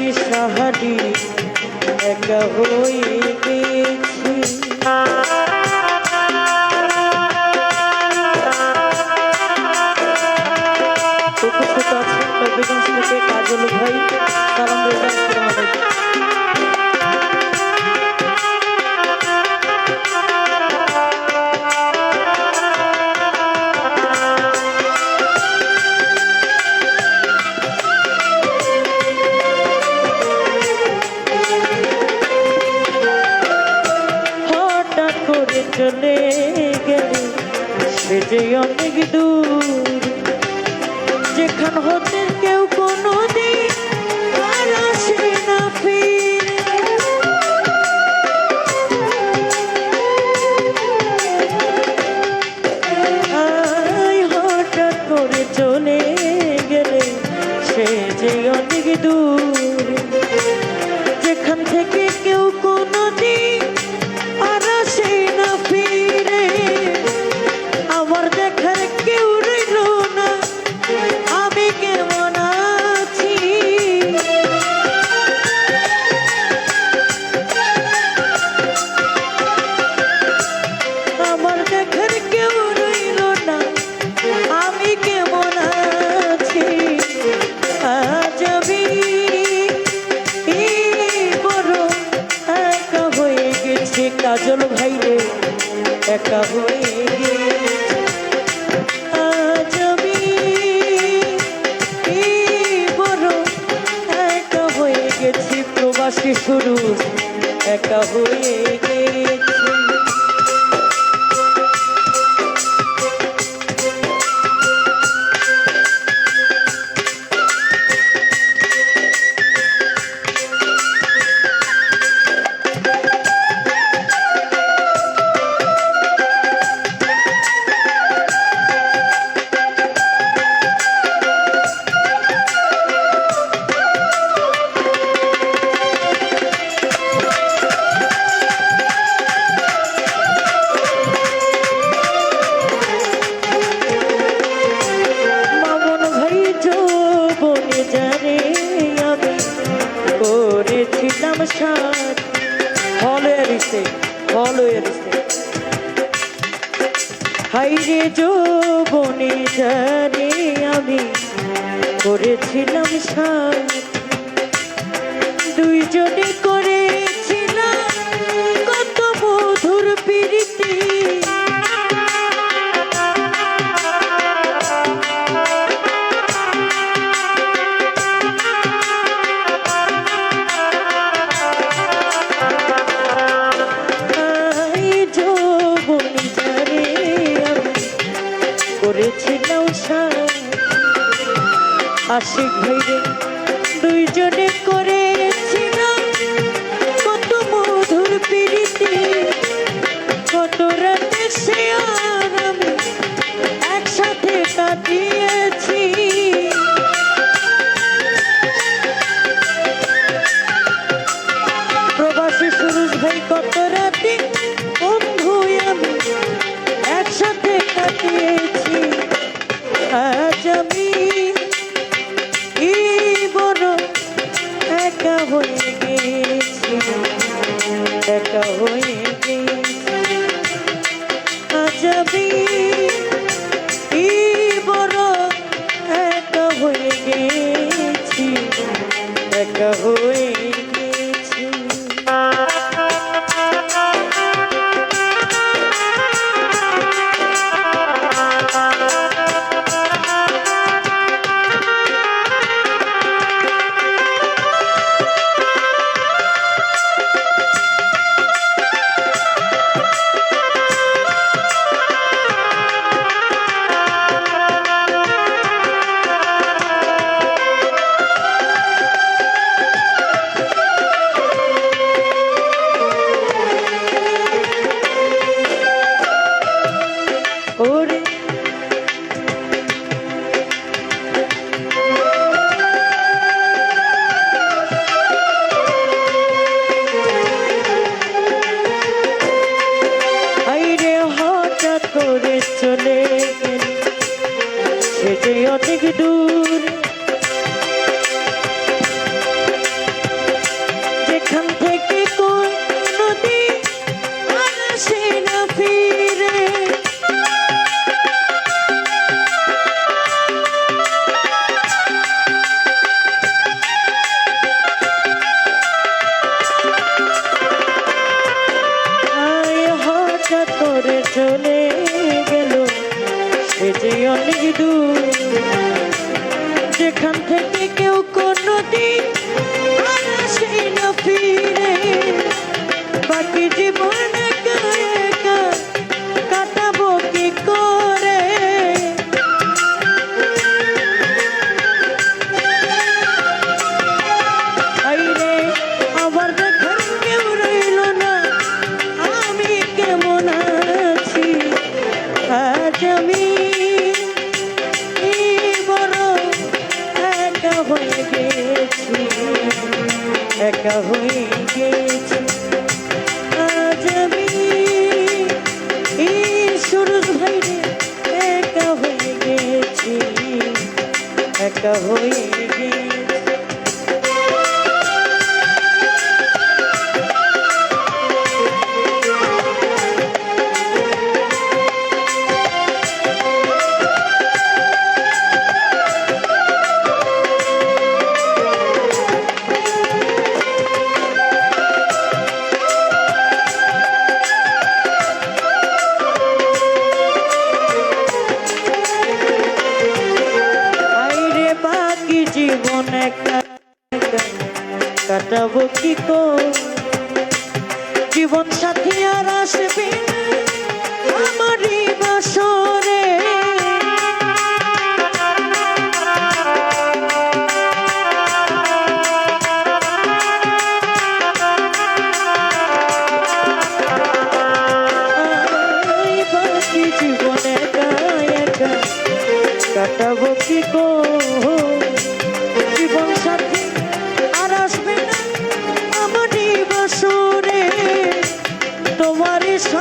গেছি সাহারি একা হয়ে গেছি কাজল ভাই সালাম যৌবনে জানে আমি করেছিলাম সাথ দুইজনে আশিক ভাইরে দুইজনে করে যে অনেক দূর যেখান থেকে কেউ কোনো দিন ফিরে। বাকি জীবনে ruim. যাব কি করে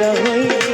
the way.